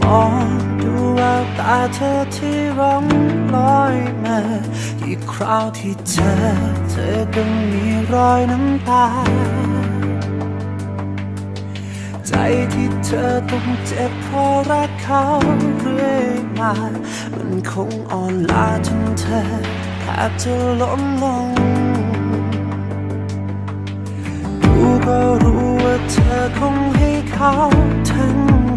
มองดูแววตาเธอที่ร้องลอยมากี่คราวที่เจอเธอก็มีรอยน้ำตา ใจที่เธอต้องเจ็บเพราะรักเขาเรื่อยมา มันคงอ่อนล้าจนเธอแทบจะล้มลงดูก็รู้ว่าเธอคงให้เขาทั้ง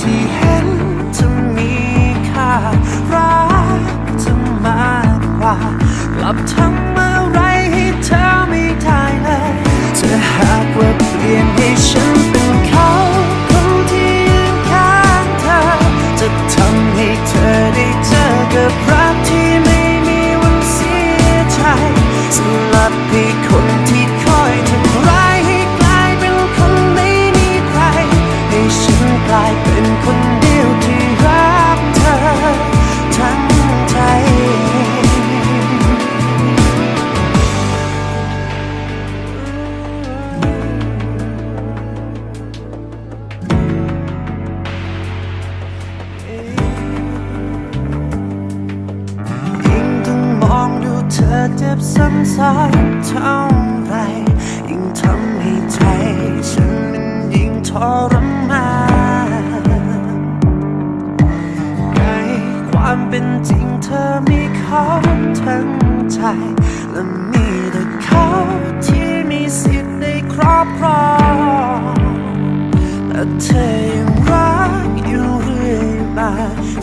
ฉั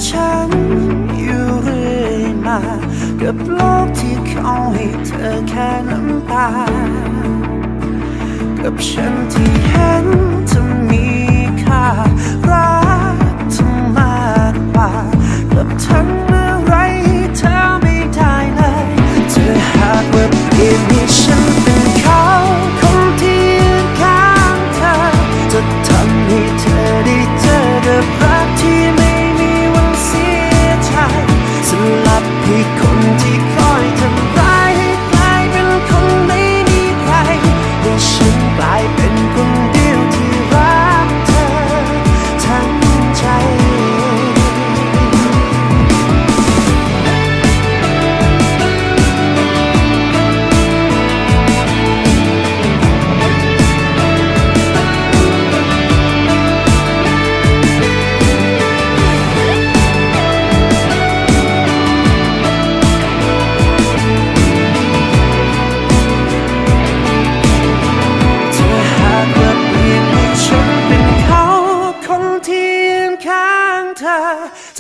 ฉันอยู่เรื่อยมา กับโลกที่เขาให้เธอแค่น้ำตา กับฉันที่เห็นเธอมีค่า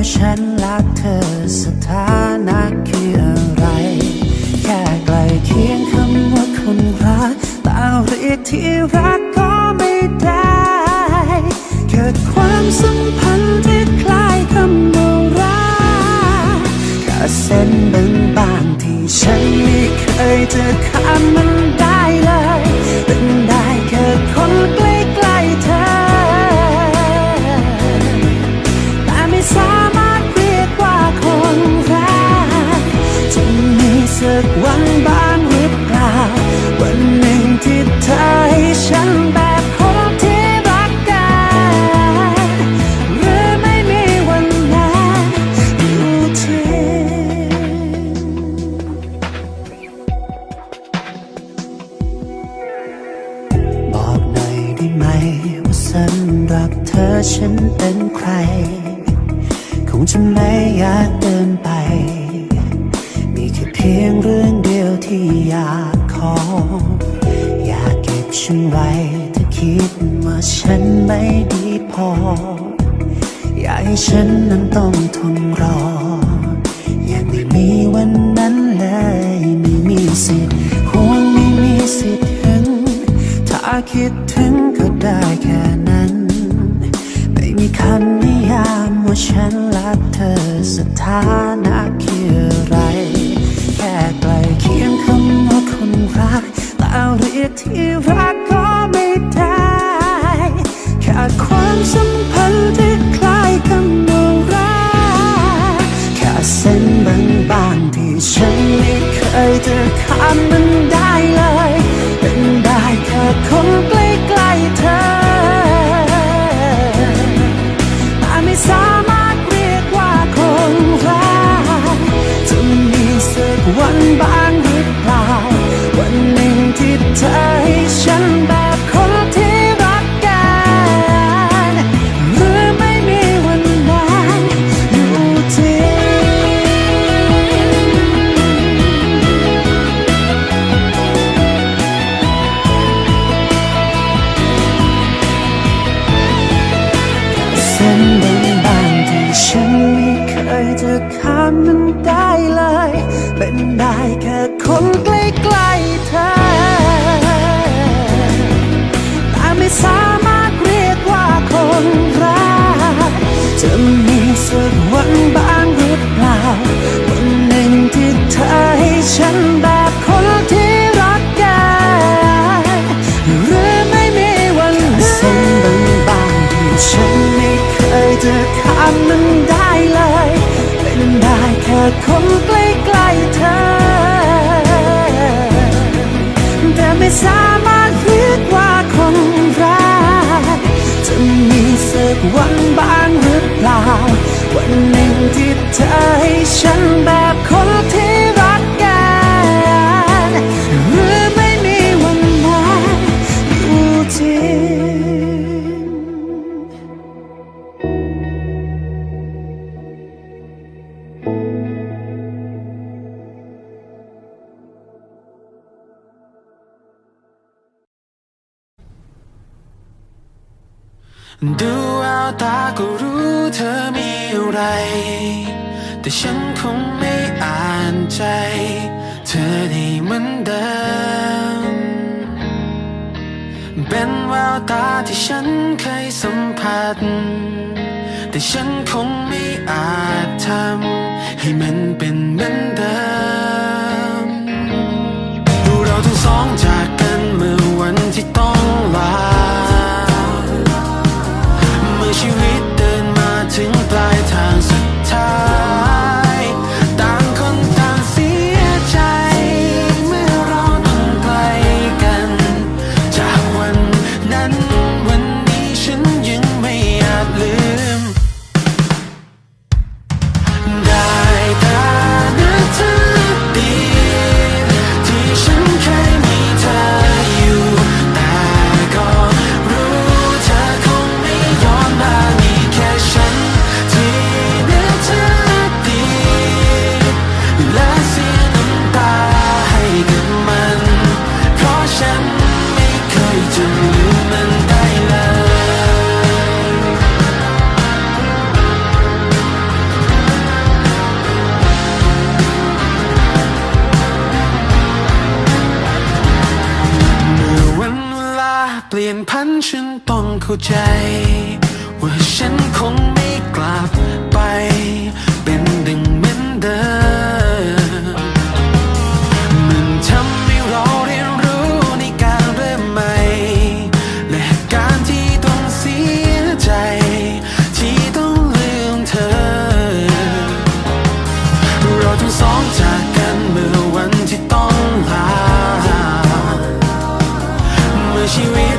ว่าฉันรักเธอสถานะคืออะไรแค่ใกล้เคียงคำว่าคนรั ฉันไม่ดีพอ อยากให้ฉันนั้นต้องทนรอ อยากไม่มีวันนั้นเลย ไม่มีสิทธิ์หวงไม่มีสิทธิ์ถึง ถ้าคิดถึงก็ได้แค่นั้น ไม่มีคำนิยามว่าฉันรักเธอสถานะคืออะไร แค่ไกลเคียงคำว่าคนรักแต่เรียกที่รักก็ไม่ ความสัมพันธ์ที่คล้ายกันโนราแค่เส้นบางๆที่ฉันไม่เคยจะข้ามมันได้ามมันได้เลย เป็นั่นได้แค่คนใกล้ๆเธอ แต่ไม่สามารถเรียกว่าคนรักจะมีสักวันบ้างหรือเปล่า วันหนึ่งที่เธอให้ฉันแบบคนที่ ดูเอาตาก็รู้เธอมีอะไร แต่ฉันคงไม่อ่านใจ เธอได้เหมือนเดิม เป็นแววตาที่ฉันเคยสัมผัส แต่ฉันคงไม่อาจทำให้มันเป็นเหมือนเดิม นพันฉันต้องเข้าใจ ว่าฉันคงไม่กลับไป เป็นดังเหมือนเดิมมันทำให้เราเรียนรู้ในการเริ่มใหม่ และการที่ต้องเสียใจ ที่ต้องลืมเธอ เราทั้งสองจากกันเมื่อวันที่ต้องลาเมื่อชีวิต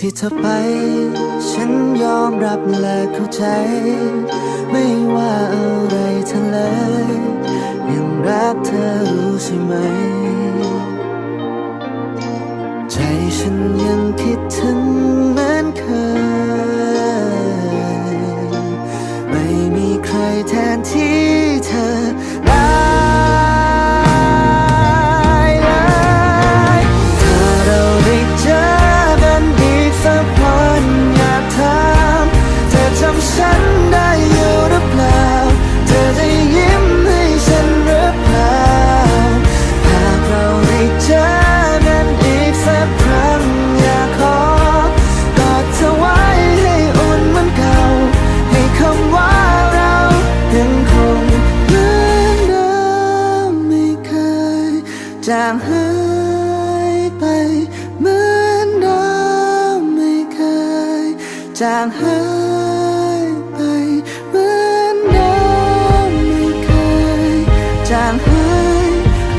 ที่เธอไป ฉันยอมรับและเข้าใจ ไม่ว่าอะไรเธอเลยยังรักเธอรู้ใช่ไหม ใจฉันยังคิดถึงเหมือนเคย ไม่มีใครแทนที่ จางหายไปเหมือนเดิมไม่เคยจางหาย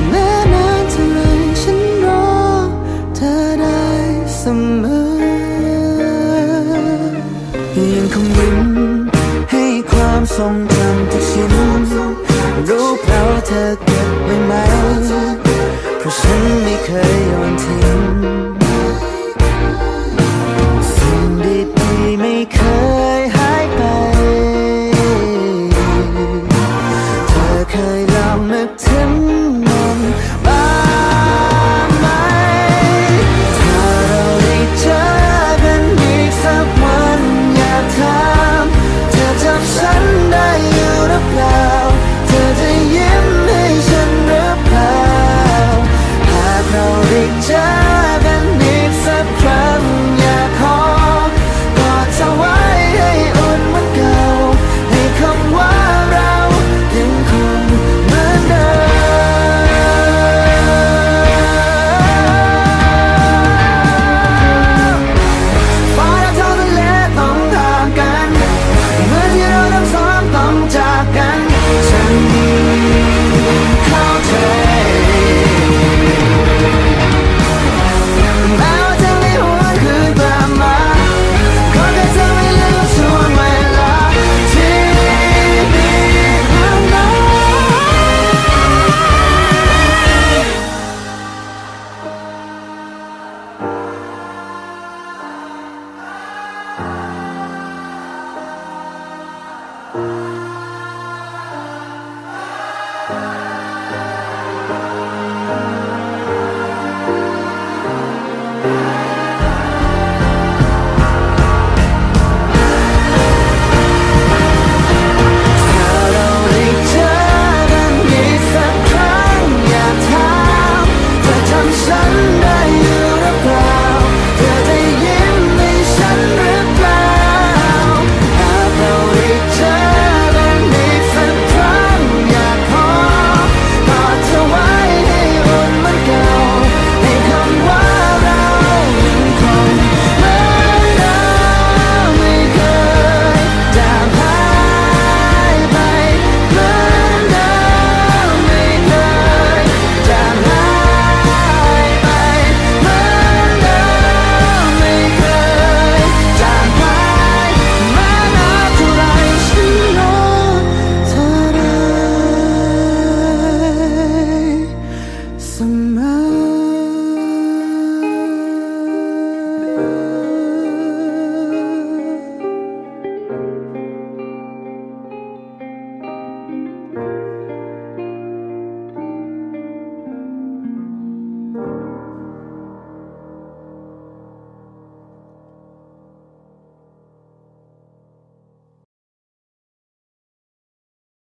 แม้นานเท่าไรฉันรอเธอได้เสมอยังคงยิ้มให้ความทรงจำทุกชิ้นรู้เพราเธอเก็บไว้ไหมเพราะฉันไม่เคย